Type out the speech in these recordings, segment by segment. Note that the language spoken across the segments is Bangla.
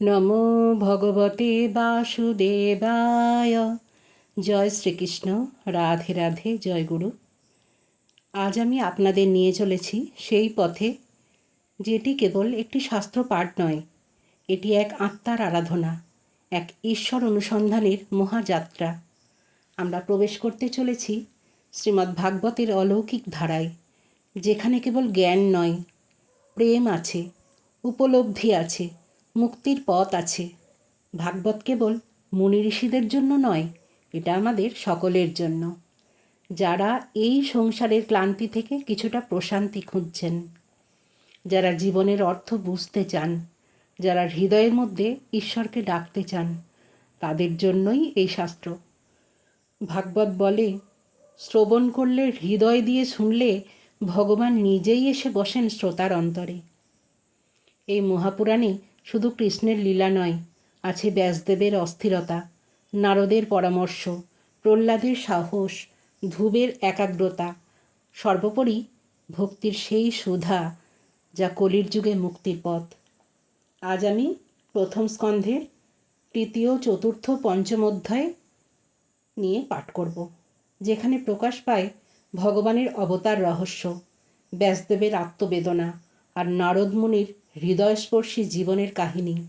নমো ভগবতে বাসুদেবায়। জয় শ্রীকৃষ্ণ, রাধে রাধে, জয় গুরু। আজ আমি আপনাদের নিয়ে চলেছি সেই পথে, যেটি কেবল একটি শাস্ত্র পাঠ নয়, এটি এক আত্মার আরাধনা, এক ঈশ্বর অনুসন্ধানের মহাযাত্রা। আমরা প্রবেশ করতে চলেছি শ্রীমদ্ ভাগবতের অলৌকিক ধারায়, যেখানে কেবল জ্ঞান নয়, প্রেম আছে, উপলব্ধি আছে মুক্তির পথ আছে। ভাগবত কেবল মুনি ঋষিদের জন্য নয়, এটা আমাদের সকলের জন্য। যারা এই সংসারের ক্লান্তি থেকে কিছুটা প্রশান্তি খুঁজছেন। যারা জীবনের অর্থ বুঝতে চান, যারা হৃদয়ের মধ্যে ঈশ্বরকে ডাকতে চান, তাদের জন্যই এই শাস্ত্র। ভাগবত বলে, শ্রবণ করলে হৃদয় দিয়ে শুনলে ভগবান নিজেই এসে বসেন শ্রোতার অন্তরে। এই মহাপুরাণে শুধু কৃষ্ণের লীলা নয়, আছে ব্যাসদেবের অস্থিরতা, নারদের পরামর্শ, প্রহ্লাদের সাহস, ধ্রুবের একাগ্রতা, সর্বোপরি ভক্তির সেই সুধা যা কলির যুগে মুক্তির পথ। আজ আমি প্রথম স্কন্ধের তৃতীয় চতুর্থ পঞ্চম অধ্যায় নিয়ে পাঠ করব, যেখানে প্রকাশ পায় ভগবানের অবতার রহস্য, ব্যাসদেবের আত্মবেদনা আর নারদমুনির হৃদয়স্পর্শী জীবনের কাহিনী।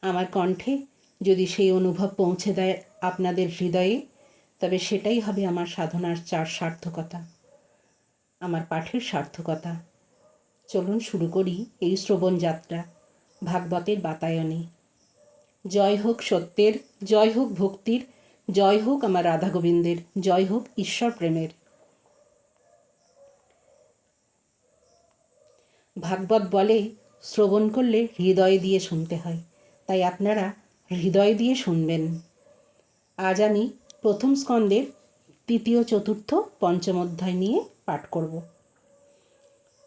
আমার কণ্ঠে যদি সেই অনুভব পৌঁছে দেয় আপনাদের হৃদয়ে, তবে সেটাই হবে আমার সাধনার চার সার্থকতা। আমার পাঠের সার্থকতা। চলুন শুরু করি এই শ্রবণ যাত্রা ভাগবতের বাতায়নে। জয় হোক সত্যের, জয় হোক ভক্তির, জয় হোক আমার রাধা গোবিন্দের, জয় হোক ঈশ্বর প্রেমের। ভাগবত বলে, শ্রবণ করলে হৃদয় দিয়ে শুনতে হয়। তাই আপনারা হৃদয় দিয়ে শুনবেন। আজ আমি প্রথম স্কন্দের তৃতীয়, চতুর্থ, পঞ্চম অধ্যায় নিয়ে পাঠ করব।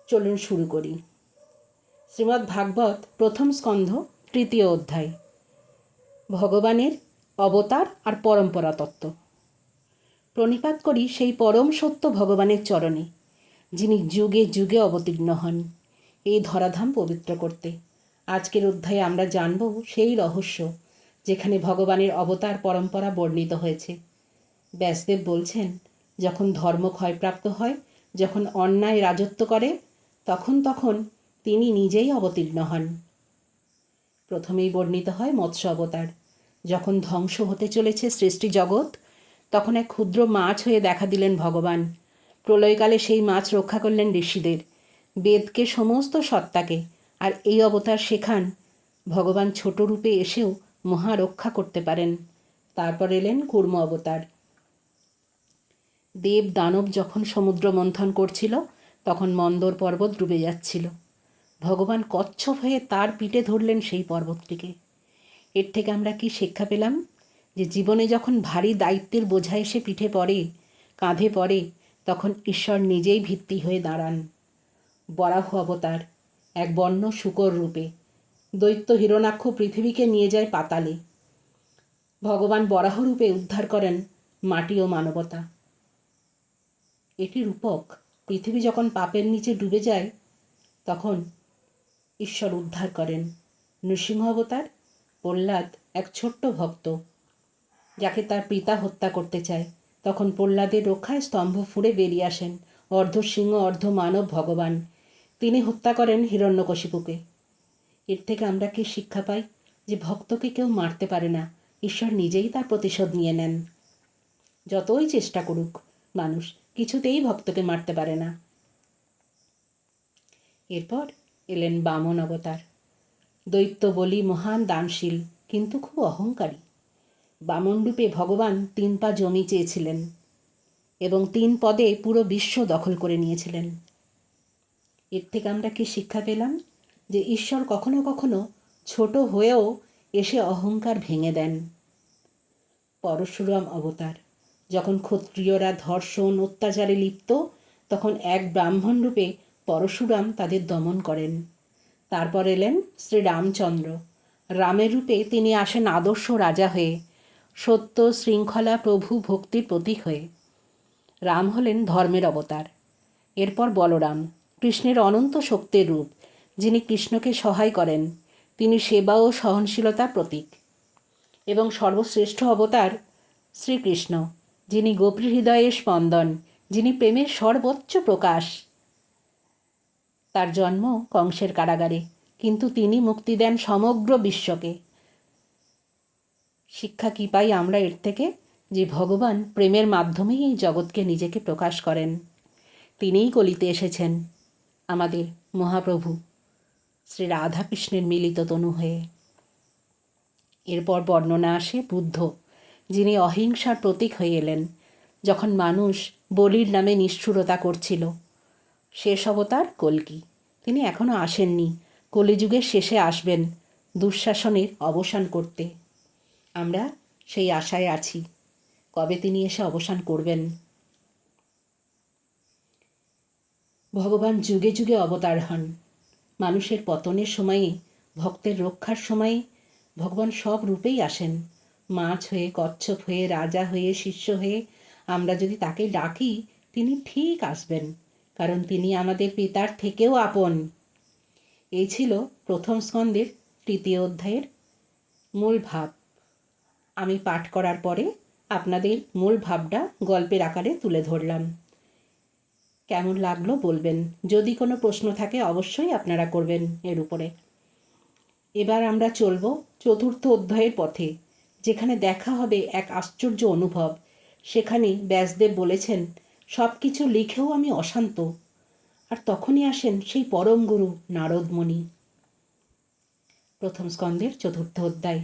চলুন শুরু করি। শ্রীমদ্ ভাগবত প্রথম স্কন্ধ, তৃতীয় অধ্যায়। ভগবানের অবতার আর পরম্পরা তত্ত্ব। প্রণিপাত করি সেই পরম সত্য ভগবানের চরণে, যিনি যুগে যুগে অবতীর্ণ হন। এই ধরাধাম পবিত্র করতে। আজকের অধ্যায়ে আমরা জানব সেই রহস্য, যেখানে ভগবানের অবতার পরম্পরা বর্ণিত হয়েছে। ব্যাসদেব বলছেন, যখন ধর্ম ক্ষয়প্রাপ্ত হয়, যখন অন্যায় রাজত্ব করে, তখন তখন তিনি নিজেই অবতীর্ণ হন। প্রথমেই বর্ণিত হয় মৎস্য অবতার। যখন ধ্বংস হতে চলেছে সৃষ্টি জগৎ, তখন এক ক্ষুদ্র মাছ হয়ে দেখা দিলেন ভগবান। প্রলয়কালে সেই মাছ রক্ষা করলেন ঋষিদের। বেদকে সমস্ত সত্তাকে আর এই অবতার শেখান ভগবান ছোট রূপে এসেও মহা রক্ষা করতে পারেন। তারপর এলেন কুর্ম অবতার। দেব দানব যখন সমুদ্র মন্থন করছিল, তখন মন্দর পর্বত ডুবে যাচ্ছিল। ভগবান কচ্ছপ হয়ে তার পিঠে ধরলেন সেই পর্বতটিকে। এর থেকে আমরা কি শিক্ষা পেলাম? যে জীবনে যখন ভারী দায়িত্বের বোঝা এসে পিঠে পড়ে, কাঁধে পড়ে, তখন ঈশ্বর নিজেই ভিত্তি হয়ে দাঁড়ান। বরাহ অবতার, এক বন্য শুকর রূপে। দৈত্য হিরণাক্ষ পৃথিবীকে নিয়ে যায় পাতালে। ভগবান বরাহ রূপে উদ্ধার করেন মাটি ও মানবতা। এটি রূপক, পৃথিবী যখন পাপের নিচে ডুবে যায়, তখন ঈশ্বর উদ্ধার করেন নৃসিংহ অবতার, প্রহ্লাদ এক ছোট্ট ভক্ত, যাকে তার পিতা হত্যা করতে চায়। তখন প্রহ্লাদের রক্ষায় স্তম্ভ ফুঁড়ে বেরিয়ে আসেন অর্ধ সিংহ, অর্ধ মানব ভগবান। তিনি হত্যা করেন হিরণ্যকশিপুকে। এর থেকে আমরা কি শিক্ষা পাই যে ভক্তকে কেউ মারতে পারে না, ঈশ্বর নিজেই তার প্রতিশোধ নিয়ে নেন। যতই চেষ্টা করুক, মানুষ কিছুতেই ভক্তকে মারতে পারে না। এরপর এলেন বামন অবতার। দৈত্য বলি মহান দানশীল, কিন্তু খুব অহংকারী। বামন রূপে ভগবান তিন পা জমি চেয়েছিলেন এবং তিন পদে পুরো বিশ্ব দখল করে নিয়েছিলেন। এর থেকে আমরা কি শিক্ষা পেলাম? যে ঈশ্বর কখনো কখনো ছোট হয়েও এসে অহংকার ভেঙে দেন। পরশুরাম অবতার। যখন ক্ষত্রিয়রা ধর্ষণ, অত্যাচারে লিপ্ত, তখন এক ব্রাহ্মণ রূপে পরশুরাম তাদের দমন করেন। তারপর এলেন শ্রী রামচন্দ্র। রামের রূপে তিনি আসেন আদর্শ রাজা হয়ে, সত্য শৃঙ্খলা প্রভু ভক্তির প্রতীক হয়ে। রাম হলেন ধর্মের অবতার। এরপর বলরাম। কৃষ্ণের অনন্ত শক্তির রূপ, যিনি কৃষ্ণকে সহায় করেন, তিনি সেবা ও সহনশীলতার প্রতীক। এবং সর্বশ্রেষ্ঠ অবতার শ্রীকৃষ্ণ, যিনি গোপী হৃদয়ের স্পন্দন, যিনি প্রেমের সর্বোচ্চ প্রকাশ। তার জন্ম কংসের কারাগারে, কিন্তু তিনি মুক্তি দেন সমগ্র বিশ্বকে। শিক্ষা কী পাই আমরা এর থেকে? যে ভগবান প্রেমের মাধ্যমেই এই জগৎকে নিজেকে প্রকাশ করেন। তিনিই কলিতে এসেছেন। আমাদের মহাপ্রভু শ্রী রাধাকৃষ্ণের মিলিত তনু হয়ে। এরপর বর্ণনা আসে বুদ্ধ, যিনি অহিংসার প্রতীক হয়ে এলেন, যখন মানুষ বলির নামে নিষ্ঠুরতা করছিল। শেষ অবতার কল্কি। তিনি এখনও আসেননি, কলিযুগের শেষে আসবেন দুঃশাসনের অবসান করতে। আমরা সেই আশায় আছি। কবে তিনি এসে অবসান করবেন? ভগবান যুগে যুগে অবতার হন। মানুষের পতনের সময়ে ভক্তের রক্ষার সময়ে ভগবান সব রূপেই আসেন। মাছ হয়ে, কচ্ছপ হয়ে, রাজা হয়ে, শিষ্য হয়ে আমরা যদি তাকে ডাকি, তিনি ঠিক আসবেন, কারণ তিনি আমাদের পিতার থেকেও আপন। এই ছিল প্রথম স্কন্দের তৃতীয় অধ্যায়ের মূল ভাব। আমি পাঠ করার পরে আপনাদের মূল ভাবটা গল্পের আকারে তুলে ধরলাম। কেমন লাগল বলবেন। যদি কোনো প্রশ্ন থাকে অবশ্যই আপনারা করবেন এর উপরে। এবার আমরা চলব চতুর্থ অধ্যায়ের পথে, যেখানে দেখা হবে এক আশ্চর্য অনুভব। সেখানে ব্যাসদেব বলেছেন সব কিছু লিখেও আমি অশান্ত। আর তখনই আসেন সেই পরম গুরু নারদমণি। প্রথম স্কন্দের চতুর্থ অধ্যায়।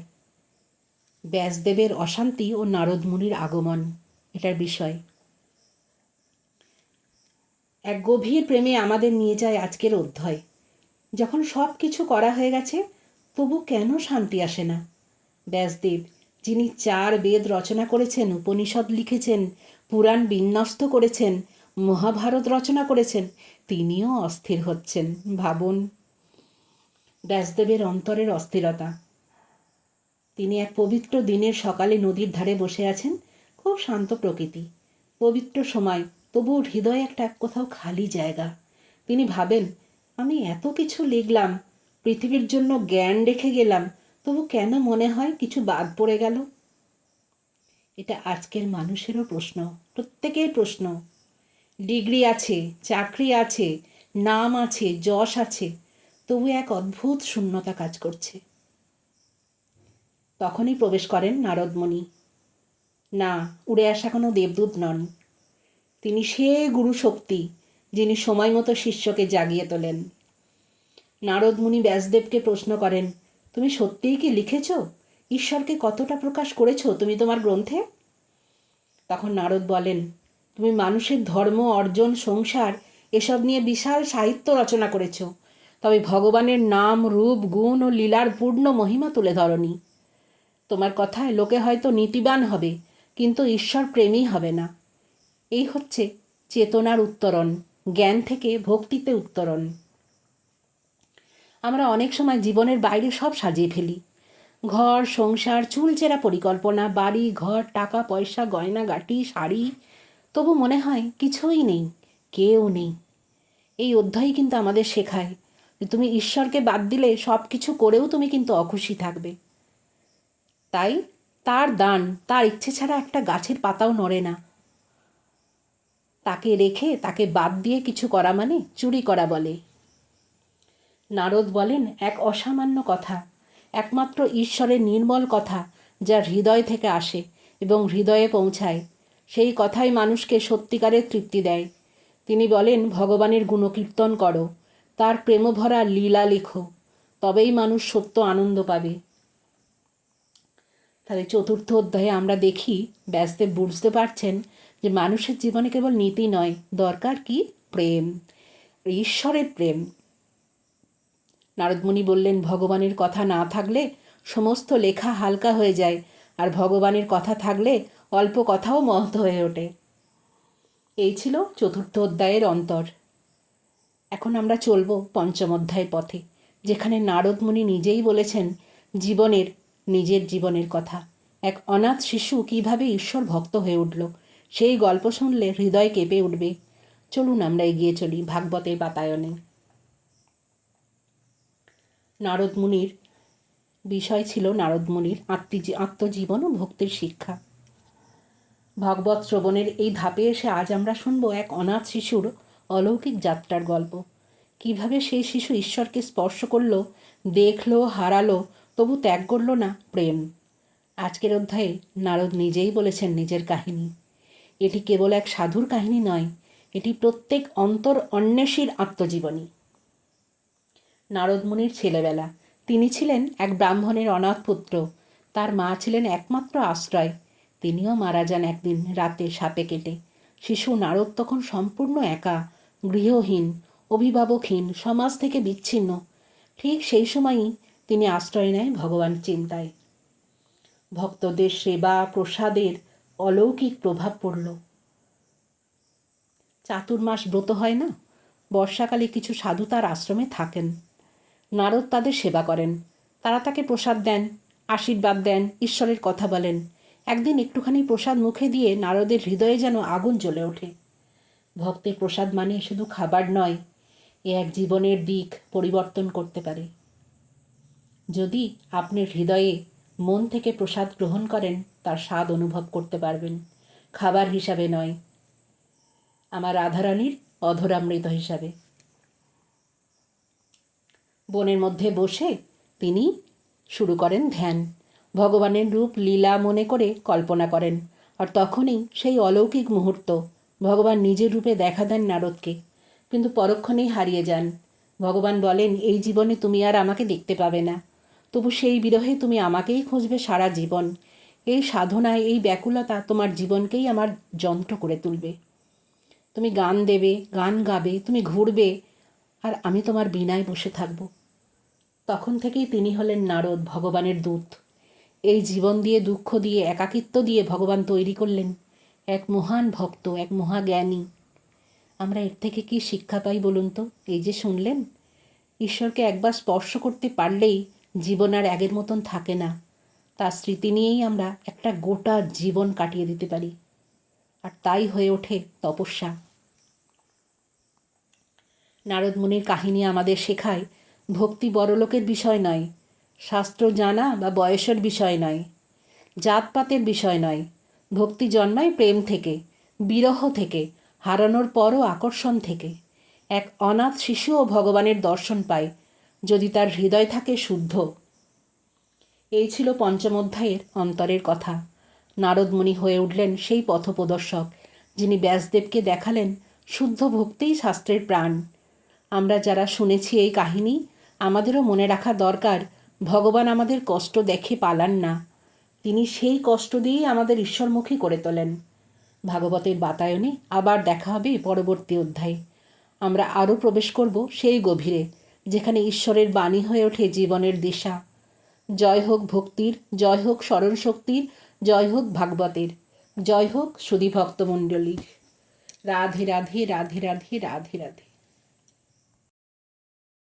ব্যাসদেবের অশান্তি ও নারদমুনির আগমন, এটার বিষয়। এক গভীর প্রেমে আমাদের নিয়ে যায় আজকের অধ্যায়। যখন সব কিছু করা হয়ে গেছে, তবু কেন শান্তি আসে না? ব্যাসদেব, যিনি চার বেদ রচনা করেছেন, উপনিষদ লিখেছেন, পুরাণ বিন্যস্ত করেছেন, মহাভারত রচনা করেছেন, তিনিও অস্থির হচ্ছেন, ভাবুন। ব্যাসদেবের অন্তরের অস্থিরতা। তিনি এক পবিত্র দিনের সকালে নদীর ধারে বসে আছেন, খুব শান্ত প্রকৃতি। পবিত্র সময় তবুও হৃদয়ে একটা কোথাও খালি জায়গা। তিনি ভাবেন, আমি এত কিছু লিখলাম, পৃথিবীর জন্য জ্ঞান রেখে গেলাম, তবু কেন মনে হয় কিছু বাদ পড়ে গেল? এটা আজকের মানুষেরও প্রশ্ন, প্রত্যেকের প্রশ্ন। ডিগ্রি আছে, চাকরি আছে, নাম আছে, যশ আছে, তবু এক অদ্ভুত শূন্যতা কাজ করছে। তখনই প্রবেশ করেন নারদমণি। না, উড়ে আসা কোনো দেবদূত নন। তিনি সে গুরু শক্তি যিনি সময় মতো শিষ্যকে জাগিয়ে তোলেন। নারদমুনি ব্যাসদেবকে প্রশ্ন করেন, তুমি সত্যিই কি লিখেছ? ঈশ্বরকে কতটা প্রকাশ করেছ তুমি তোমার গ্রন্থে? তখন নারদ বলেন, তুমি মানুষের ধর্ম, অর্জন, সংসার, এসব নিয়ে বিশাল সাহিত্য রচনা করেছ। তবে ভগবানের নাম, রূপ, গুণ ও লীলার পূর্ণ মহিমা তুলে ধরনি। তোমার কথায় লোকে হয়তো নীতিবান হবে, কিন্তু ঈশ্বর প্রেমী হবে না। এই হচ্ছে চেতনার উত্তরণ, জ্ঞান থেকে ভক্তিতে উত্তরণ। আমরা অনেক সময় জীবনের বাইরে সব সাজিয়ে ফেলি। ঘর, সংসার, চুলচেরা পরিকল্পনা, বাড়ি, ঘর, টাকা, পয়সা, গয়না, গাটি, শাড়ি, তবু মনে হয় কিছুই নেই, কেউ নেই। এই অধ্যায় কিন্তু আমাদের শেখায় যে তুমি ঈশ্বরকে বাদ দিলে সব কিছু করেও তুমি কিন্তু অখুশি থাকবে। তাই তার দান, তার ইচ্ছে ছাড়া একটা গাছের পাতাও নড়ে না। তাকে রেখে, তাকে বাদ দিয়ে কিছু করা মানে চুরি করা বলে। নারদ বলেন, এক অসামান্য কথা, একমাত্র ঈশ্বরের নির্মল কথা যা হৃদয় থেকে আসে এবং হৃদয়ে পৌঁছায়। সেই কথাই মানুষকে সত্যিকারের তৃপ্তি দেয়। তিনি বলেন, ভগবানের গুণকীর্তন করো, তার প্রেমভরা লীলা লেখো, তবেই মানুষ সত্য আনন্দ পাবে। তাহলে চতুর্থ অধ্যায়ে আমরা দেখি ব্যাসদেব বুঝতে পারছেন যে মানুষের জীবনে কেবল নীতি নয়, দরকার কি? প্রেম। ঈশ্বরের প্রেম। নারদমণি বললেন, ভগবানের কথা না থাকলে সমস্ত লেখা হালকা হয়ে যায়, আর ভগবানের কথা থাকলে অল্প কথাও মহৎ হয়ে ওঠে। এই ছিল চতুর্থ অধ্যায়ের অন্তর। এখন আমরা চলব পঞ্চম অধ্যায়ের পথে, যেখানে নারদমণি নিজেই বলেছেন, জীবনের, নিজের জীবনের কথা। এক অনাথ শিশু কীভাবে ঈশ্বর ভক্ত হয়ে উঠল? সেই গল্প শুনলে হৃদয় কেঁপে উঠবে। চলুন আমরা এগিয়ে চলি ভাগবতের বাতায়নে। নারদ মুনির বিষয় ছিল নারদমুনির আত্মজী, আত্মজীবন ও ভক্তির শিক্ষা। ভাগবত শ্রবণের এই ধাপে এসে আজ আমরা শুনব এক অনাথ শিশুর অলৌকিক যাত্রার গল্প। কীভাবে সেই শিশু ঈশ্বরকে স্পর্শ করল, দেখল, হারালো, তবু ত্যাগ করল না, প্রেম। আজকের অধ্যায়ে নারদ নিজেই বলেছেন নিজের কাহিনী। এটি কেবল এক সাধুর কাহিনী নয়, এটি প্রত্যেক অন্তর অন্বেষীর আত্মজীবনী। নারদমুনির ছেলেবেলা, তিনি ছিলেন এক ব্রাহ্মণের অনাথ পুত্র। তার মা ছিলেন একমাত্র আশ্রয়। তিনিও মারা যান একদিন রাতে সাপে কেটে। শিশু নারদ তখন সম্পূর্ণ একা, গৃহহীন, অভিভাবকহীন, সমাজ থেকে বিচ্ছিন্ন। ঠিক সেই সময়ই তিনি আশ্রয় নেয় ভগবান চিন্তায়। ভক্তদের সেবা, প্রসাদের অলৌকিক প্রভাব পড়ল। চাতুর্মাস ব্রত হয় না? বর্ষাকালে কিছু সাধু তার আশ্রমে থাকেন। নারদ তাদের সেবা করেন। তারা তাকে প্রসাদ দেন, আশীর্বাদ দেন, ঈশ্বরের কথা বলেন। একদিন একটুখানি প্রসাদ মুখে দিয়ে নারদের হৃদয়ে যেন আগুন জ্বলে ওঠে। ভক্তের প্রসাদ মানে শুধু খাবার নয়, এ এক জীবনের দিক পরিবর্তন করতে পারে। যদি আপনি হৃদয়ে মন থেকে প্রসাদ গ্রহণ করেন তার স্বাদ অনুভব করতে পারবেন। খাবার হিসাবে নয়, আমার রাধারানীর অধরামৃত হিসাবে। বনের মধ্যে বসে তিনি শুরু করেন ধ্যান। ভগবানের রূপ লীলা মনে করে কল্পনা করেন, আর তখনই সেই অলৌকিক মুহূর্ত, ভগবান নিজের রূপে দেখা দেন নারদকে, কিন্তু পরক্ষণেই হারিয়ে যান। ভগবান বলেন, এই জীবনে তুমি আর আমাকে দেখতে পাবে না। তবু সেই বিরহে তুমি আমাকেই খুঁজবে সারা জীবন। এই সাধনায়, এই ব্যাকুলতা তোমার জীবনকেই আমার যন্ত্র করে তুলবে। তুমি গান দেবে, গান গাবে, তুমি ঘুরবে, আর আমি তোমার বিনায় বসে থাকব। তখন থেকেই তিনি হলেন নারদ, ভগবানের দূত। এই জীবন দিয়ে, দুঃখ দিয়ে, একাকিত্ব দিয়ে ভগবান তৈরি করলেন এক মহান ভক্ত, এক মহাজ্ঞানী। আমরা এর থেকে কি শিক্ষা পাই বলুন তো? এই যে শুনলেন, ঈশ্বরকে একবার স্পর্শ করতে পারলেই জীবন আর আগের মতন থাকে না। তার স্মৃতি নিয়েই আমরা একটা গোটা জীবন কাটিয়ে দিতে পারি। আর তাই হয়ে ওঠে তপস্যা। নারদমুনির কাহিনী আমাদের শেখায়, ভক্তি বড়লোকের বিষয় নয়, শাস্ত্র জানা বা বয়সের বিষয় নয়, জাতপাতের বিষয় নয়, ভক্তি জন্মায় প্রেম থেকে, বিরহ থেকে, হারানোর পরও আকর্ষণ থেকে। এক অনাথ শিশুও ভগবানের দর্শন পায়, যদি তার হৃদয় থাকে শুদ্ধ। এই ছিল পঞ্চম অধ্যায়ের অন্তরের কথা। নারদমণি হয়ে উঠলেন সেই পথপ্রদর্শক, যিনি ব্যাসদেবকে দেখালেন শুদ্ধ ভক্তিই শাস্ত্রের প্রাণ। আমরা যারা শুনেছি এই কাহিনী, আমাদেরও মনে রাখা দরকার, ভগবান আমাদের কষ্ট দেখে পালান না। তিনি সেই কষ্ট দিয়েই আমাদের ঈশ্বরমুখী করে তোলেন। ভাগবতের বাতায়নে আবার দেখা হবে পরবর্তী অধ্যায়ে। আমরা আরও প্রবেশ করব সেই গভীরে, যেখানে ঈশ্বরের বাণী হয়ে ওঠে জীবনের দিশা। জয় হোক ভক্তির জয় হোক স্মরণ শক্তির জয় হোক ভাগবতের জয় হোক সুধী ভক্তমণ্ডলীর রাধে রাধে রাধে রাধে রাধে রাধে।